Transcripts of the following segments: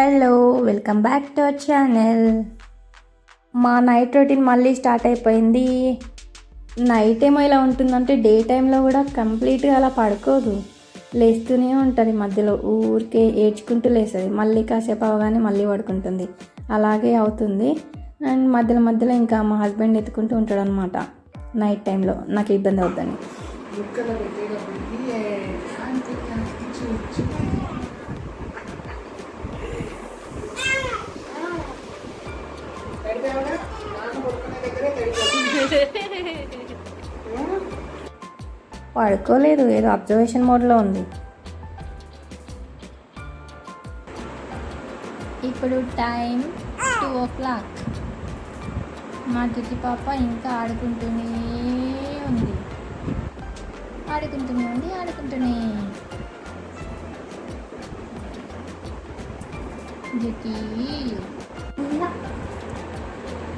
Hello welcome back to our channel. మా night routine మళ్ళీ start అయిపోయింది. నైట్ ఏమో ఇలా ఉంటుందంటే డే టైంలో కూడా కంప్లీట్గా అలా పడుకోదు. లేస్తూనే ఉంటుంది మధ్యలో ఊరికే ఏడ్చుకుంటూ లేస్తుంది. మళ్ళీ కాసేపు అవగానే మళ్ళీ పడుకుంటుంది. అలాగే అవుతుంది. అండ్ మధ్యలో మధ్యలో ఇంకా మా హస్బెండ్ ఎత్తుకుంటూ ఉంటాడు అనమాట నైట్ టైంలో. నాకు ఇబ్బంది అవుతుంది. పడుకోలేదు ఏదో అబ్జర్వేషన్ మోడ్లో ఉంది. ఇప్పుడు టైం టూ ఓ క్లాక్ మా తుది పాప ఇంకా ఆడుకుంటూనే ఉంది. ఆడుకుంటూనే ఉంది ఆడుకుంటూనే. జ్యోతి. ఇస్తున్నావా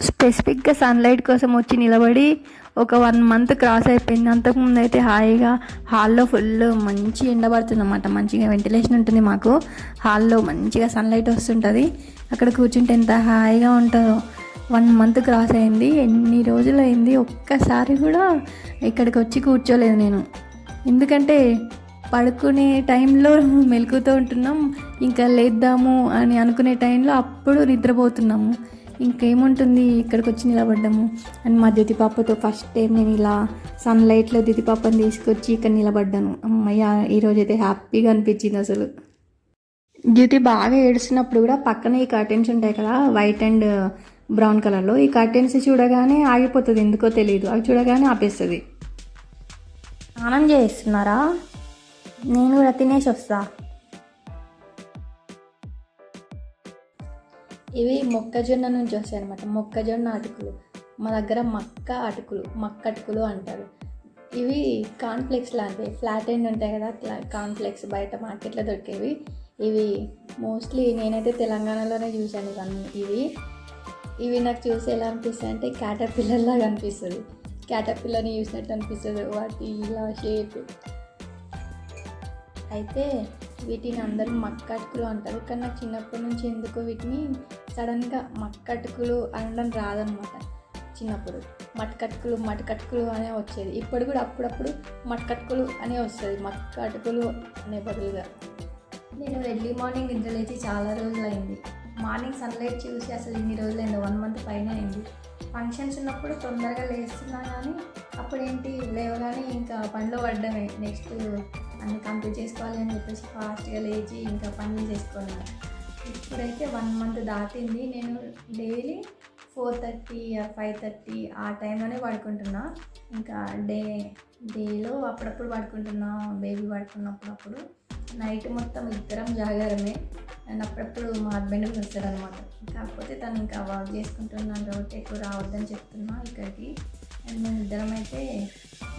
స్పెసిఫిక్గా సన్లైట్ కోసం వచ్చి నిలబడి ఒక వన్ మంత్ క్రాస్ అయిపోయింది. అంతకుముందు అయితే హాయిగా హాల్లో ఫుల్ మంచి ఎండ పడుతుంది మంచిగా వెంటిలేషన్ ఉంటుంది మాకు. హాల్లో మంచిగా సన్లైట్ వస్తుంటుంది. అక్కడ కూర్చుంటే ఎంత హాయిగా ఉంటుందో. వన్ మంత్ క్రాస్ అయింది. ఎన్ని రోజులు అయింది? ఒక్కసారి కూడా ఇక్కడికి వచ్చి కూర్చోలేదు నేను. ఎందుకంటే పడుకునే టైంలో మెలుకుతూ ఉంటున్నాం. ఇంకా లేద్దాము అని అనుకునే టైంలో అప్పుడు నిద్రపోతున్నాము. ఇంకేముంటుంది? ఇక్కడికి వచ్చి నిలబడ్డాము. అండ్ మా ద్యుతి పాపతో ఫస్ట్ టైం నేను ఇలా సన్లైట్లో దితిపాపని పాపని తీసుకొచ్చి ఇక్కడ నిలబడ్డాను. అమ్మయ్య ఈరోజు అయితే హ్యాపీగా అనిపించింది అసలు. జ్యుతి బాగా ఏడుస్తున్నప్పుడు కూడా పక్కన ఈ కర్టెన్స్ ఉంటాయి కదా వైట్ అండ్ బ్రౌన్ కలర్లో ఈ కర్టెన్స్ చూడగానే ఆగిపోతుంది ఎందుకో తెలియదు. అవి చూడగానే ఆపేస్తుంది. స్నానం చేస్తున్నారా? నేను కూడా తినేసి వస్తా. ఇవి మొక్కజొన్న నుంచి వస్తాయి అనమాట మొక్కజొన్న అటుకులు. మా దగ్గర మక్క అటుకులు మక్క అటుకులు అంటారు. ఇవి కాన్ఫ్లెక్స్ లాంటివి. ఫ్లాట్ ఎండ్ ఉంటాయి కదా అట్లా కాన్ఫ్లెక్స్ బయట మార్కెట్లో దొరికేవి. ఇవి మోస్ట్లీ నేనైతే తెలంగాణలోనే చూశాను ఇవన్నీ. ఇవి ఇవి నాకు చూసి ఎలా అనిపిస్తాయి అంటే క్యాటర్పిల్లల్లాగా అనిపిస్తుంది. క్యాటర్పిల్లర్ని చూసినట్టు అనిపిస్తుంది. వాటి ఇలా షేప్ అయితే వీటిని అందరూ మక్కటుకులు అంటారు. కానీ నాకు చిన్నప్పటి నుంచి ఎందుకో వీటిని సడన్గా మక్కటుకులు అనడం రాదనమాట చిన్నప్పుడు. మట్కటుకులు మటకటుకులు అనే వచ్చేది. ఇప్పుడు కూడా అప్పుడప్పుడు మట్కటుకులు అనే వస్తుంది. మక్కటుకులు అనే బదులుగా. నేను ఎర్లీ మార్నింగ్ నిద్రలేచి చాలా రోజులు అయింది మార్నింగ్ సన్లైట్ చూసి అసలు ఇన్ని రోజులు అయింది వన్ మంత్ పైన అయింది. ఫంక్షన్స్ ఉన్నప్పుడు తొందరగా లేస్తున్నా కానీ అప్పుడేంటి? లేవగానే ఇంకా పనిలో పడ్డమే. నెక్స్ట్ అన్ని కంప్లీట్ చేసుకోవాలి అని చెప్పేసి ఫాస్ట్గా లేచి ఇంకా పనులు చేసుకోవాలి ఇప్పుడైతే వన్ మంత్ దాటింది. నేను daily four thirty five thirty ఆ టైంలోనే పడుకుంటున్నా. ఇంకా డే డేలో అప్పుడప్పుడు పడుకుంటున్నా బేబీ పడుకున్నప్పుడు అప్పుడు నైట్ మొత్తం ఇద్దరం జాగారమే. అండ్ అప్పుడప్పుడు మా హస్బెండ్ వస్తాడు అనమాట కాకపోతే తను ఇంకా వర్క్ చేసుకుంటున్నాను కాబట్టి ఎక్కువ రావద్దని చెప్తున్నా ఇక్కడికి. అండ్ మేము ఇద్దరం అయితే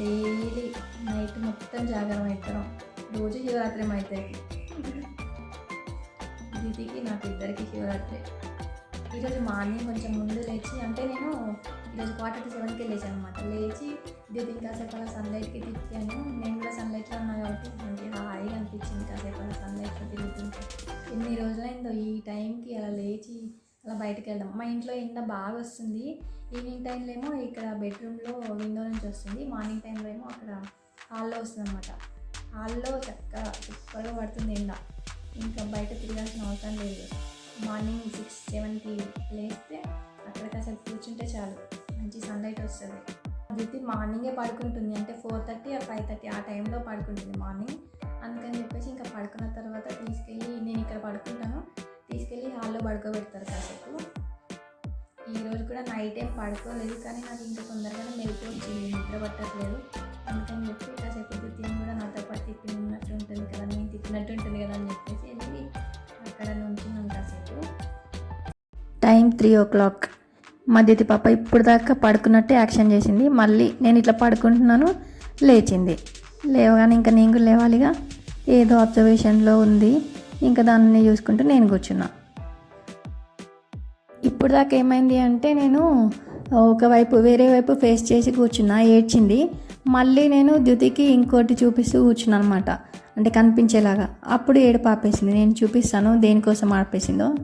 డైలీ నైట్ మొత్తం జాగారం అవుతాం రోజు శివరాత్రి అవుతుంది దీదికి నాకు ఇద్దరికి శివరాత్రి ఈరోజు మార్నింగ్ కొంచెం ముందు లేచి అంటే నేను ఈరోజు క్వార్టర్ టు సెవెన్కి లేచాను అనమాట లేచి దీదికి కాసేపు అలా సన్లైట్కి తిప్పాను నేను కూడా సన్లైట్లో ఉన్నా కాబట్టి మంచిగా హాయిగా అనిపించింది కాసేపు అలా సన్లైట్లో తిరుగుతుంటే. ఎన్ని రోజులైందో ఈ టైంకి అలా లేచి అలా బయటకు వెళ్దాం మా ఇంట్లో ఎండ బాగా వస్తుంది. ఈవినింగ్ టైంలో ఏమో ఇక్కడ బెడ్రూమ్లో విండో నుంచి వస్తుంది. మార్నింగ్ టైంలో ఏమో అక్కడ హాల్లో వస్తుంది అనమాట హాల్లో చక్కగా సూపర్గా పడుతుంది ఎండ. ఇంకా బయట తిరగాల్సిన అవసరం లేదు. మార్నింగ్ సిక్స్ సెవెన్కి లేస్తే అక్కడ కాసేపు కూర్చుంటే చాలు. మంచి సన్లైట్ వస్తుంది. అది మార్నింగే పడుకుంటుంది. అంటే ఫోర్ థర్టీ ఫైవ్ థర్టీ ఆ టైంలో పడుకుంటుంది మార్నింగ్. అందుకని చెప్పేసి ఇంకా పడుకున్న తర్వాత తీసుకెళ్ళి నేను ఇక్కడ పడుకుంటాను. తీసుకెళ్ళి హాల్లో పడుకోబెడతారు కాసేపు. ఈ రోజు కూడా నైట్ ఏం పడుకోలేదు. కానీ నాకు ఇంకా తొందరగానే మెలకు వచ్చింది. నిద్ర పట్టట్లేదు. అందుకని చెప్పి కాసేపు ఇది టైం త్రీ ఓ క్లాక్. మధ్యతి పాప ఇప్పుడు దాకా పడుకున్నట్టే యాక్షన్ చేసింది. మళ్ళీ నేను ఇట్లా పడుకుంటున్నాను లేచింది. లేవగానే ఇంకా నేను కూడా లేవాలిగా. ఏదో అబ్జర్వేషన్లో ఉంది. ఇంకా దాన్ని చూసుకుంటూ నేను కూర్చున్నా. ఇప్పుడు దాకా ఏమైంది అంటే నేను ఒకవైపు వేరే వైపు ఫేస్ చేసి కూర్చున్నా ఏడ్చింది. మళ్ళీ నేను ద్యుతికి ఇంకోటి చూపిస్తూ కూర్చున్నాను అనమాట అంటే కనిపించేలాగా. అప్పుడు ఏడుపు ఆపేసింది. నేను చూపిస్తాను దేనికోసం ఆపేసిందో.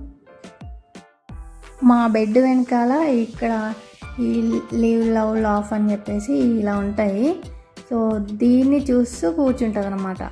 మా బెడ్ వెనకాల ఇక్కడ ఈ లీవ్ లవ్ లాఫ్ అని చెప్పేసి ఇలా ఉంటాయి. సో దీన్ని చూస్తూ కూర్చుంటుంది అనమాట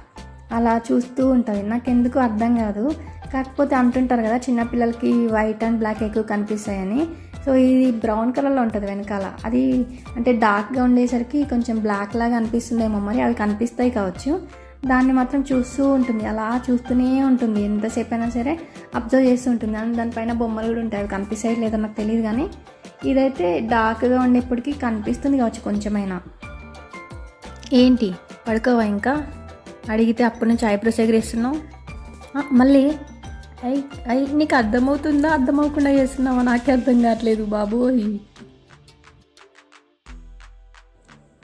అలా చూస్తూ ఉంటుంది. నాకు ఎందుకు అర్థం కాదు. కాకపోతే అంటుంటారు కదా చిన్నపిల్లలకి వైట్ అండ్ బ్లాక్ ఎక్కువ కనిపిస్తాయని. సో ఇది బ్రౌన్ కలర్లో ఉంటుంది వెనకాల. అది అంటే డార్క్గా ఉండేసరికి కొంచెం బ్లాక్ లాగా అనిపిస్తుందేమో మరి అవి కనిపిస్తాయి కావచ్చు. దాన్ని మాత్రం చూస్తూ ఉంటుంది. అలా చూస్తూనే ఉంటుంది. ఎంతసేపు అయినా సరే అబ్జర్వ్ చేస్తూ ఉంటుంది. అండ్ దానిపైన బొమ్మలు కూడా ఉంటాయి. అవి కనిపిస్తాయి లేదో నాకు తెలియదు కానీ ఇదైతే డార్క్గా ఉండేప్పటికీ కనిపిస్తుంది కావచ్చు కొంచెమైనా. ఏంటి? పడుకోవా ఇంకా? అడిగితే అప్పటి నుంచి ఐబ్రోస్ ఎగిరేస్తున్నావు ఆ, మళ్ళీ? అయి అయి నీకు అర్థమవుతుందా? అర్థమవకుండా చేస్తున్నావా? నాకే అర్థం కావట్లేదు బాబు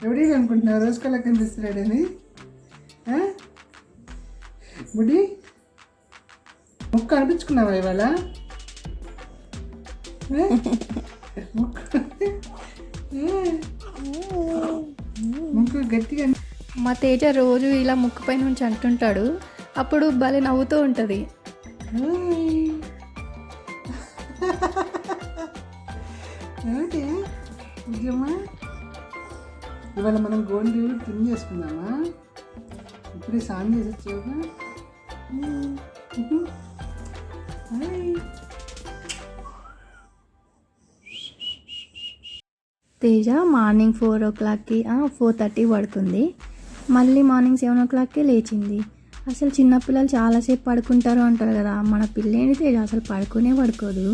ఎవరికి అనుకుంటున్నావు రోజు కల్లా కనిపిస్తున్నాడని బుడి ముక్కు అనిపించుకున్నావా ఇవాళ? ముక్కు. ముక్కు గట్టిగా మా తేజ రోజు ఇలా ముక్కుపై నుంచి అంటుంటాడు. అప్పుడు భలే నవ్వుతూ ఉంటుంది. ఏమిటి? నిజమా? ఇవాళ మనం గోండి తిని చేసుకుందామా? ఇప్పుడే సాంగ్ చేసి వచ్చావుగా. తేజ మార్నింగ్ ఫోర్ ఓ క్లాక్కి ఫోర్ థర్టీ పడుకుంది మళ్ళీ మార్నింగ్ సెవెన్ ఓ క్లాక్కి లేచింది. అసలు చిన్నపిల్లలు చాలాసేపు పడుకుంటారు అంటారు కదా. మన పిల్లేని తేజ అసలు పడుకునే పడుకోదు.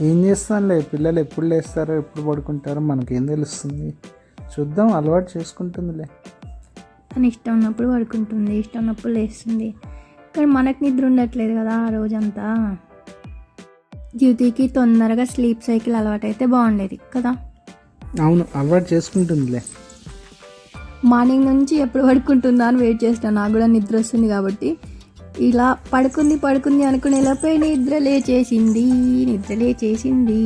ఏం చేస్తానులే? పిల్లలు ఎప్పుడు లేస్తారో ఎప్పుడు పడుకుంటారో మనకేం తెలుస్తుంది? చూద్దాం అలవాటు చేసుకుంటుందిలే. తను ఇష్టం ఉన్నప్పుడు పడుకుంటుంది ఇష్టం ఉన్నప్పుడు లేస్తుంది. కానీ మనకు నిద్ర ఉండట్లేదు కదా ఆ రోజంతా. జ్యోతికి తొందరగా స్లీప్ సైకిల్ అలవాటైతే బాగుండేది కదా. అవును అలవాటు చేసుకుంటుందిలే. మార్నింగ్ నుంచి ఎప్పుడు పడుకుంటుందా అని వెయిట్ చేస్తాను నాకు కూడా నిద్ర వస్తుంది కాబట్టి ఇలా పడుకుంది పడుకుంది అనుకునే లోపే నిద్ర లేచేసింది నిద్ర లేచేసింది.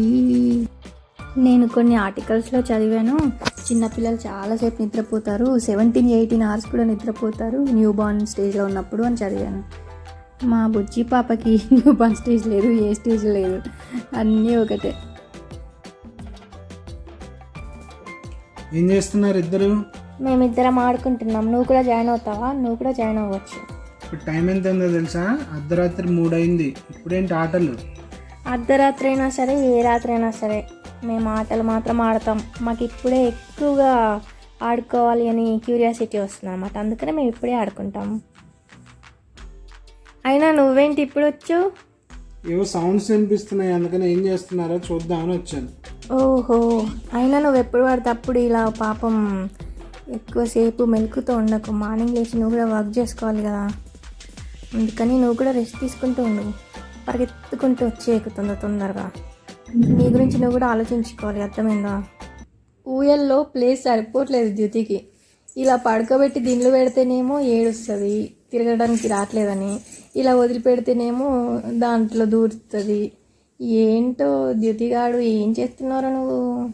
నేను కొన్ని ఆర్టికల్స్లో చదివాను. చిన్నపిల్లలు చాలాసేపు నిద్రపోతారు. సెవెంటీన్ ఎయిటీన్ అవర్స్ కూడా నిద్రపోతారు. న్యూ బార్న్ స్టేజ్లో ఉన్నప్పుడు అని చదివాను. మా బుజ్జి పాపకి న్యూ బార్న్ స్టేజ్ లేదు ఏ స్టేజ్ లేదు. అన్నీ ఒకటే. ఏం చేస్తున్నారు ఇద్దరు? మేమిద్దరం ఆడుకుంటున్నాం. నువ్వు కూడా జాయిన్ అవుతావా? నువ్వు కూడా జాయిన్ అవ్వచ్చు. ఇప్పుడు టైం ఎంత ఉందో తెలుసా? అర్ధరాత్రి మూడు అయింది ఇప్పుడేంటి ఆటలు? అర్ధరాత్రి అయినా సరే ఏ రాత్రి అయినా సరే. మేము ఆటలు మాత్రం ఆడతాం. మాకు ఇప్పుడే ఎక్కువగా ఆడుకోవాలి అని క్యూరియాసిటీ వస్తుంది అనమాట అందుకనే మేము ఇప్పుడే ఆడుకుంటాం. అయినా నువ్వేంటి ఇప్పుడు వచ్చు ఏవో సౌండ్స్ వినిపిస్తున్నాయి. అందుకని ఏం చేస్తున్నారో చూద్దామని వచ్చాను. ఓహో. అయినా నువ్వు ఎప్పుడు పడితే అప్పుడు ఇలా పాపం ఎక్కువసేపు మెలుకుతూ ఉండకు. మార్నింగ్ లేచి నువ్వు కూడా వర్క్ చేసుకోవాలి కదా. అందుకని నువ్వు కూడా రెస్ట్ తీసుకుంటూ ఉండు. పరిగెత్తుకుంటూ వచ్చేయకు తొందర తొందరగా. నీ గురించి నువ్వు కూడా ఆలోచించుకోవాలి అర్థమైందా? ఊయల్లో ప్లేస్ సరిపోవట్లేదు ద్యుతికి. ఇలా పడుకోబెట్టి దిండ్లు పెడితేనేమో ఏడుస్తుంది తిరగడానికి రావట్లేదని ఇలా వదిలిపెడితేనేమో దాంట్లో దూరుతుంది. ఏంటో ద్యుతిగాడు ఏం చేస్తున్నారో నువ్వు?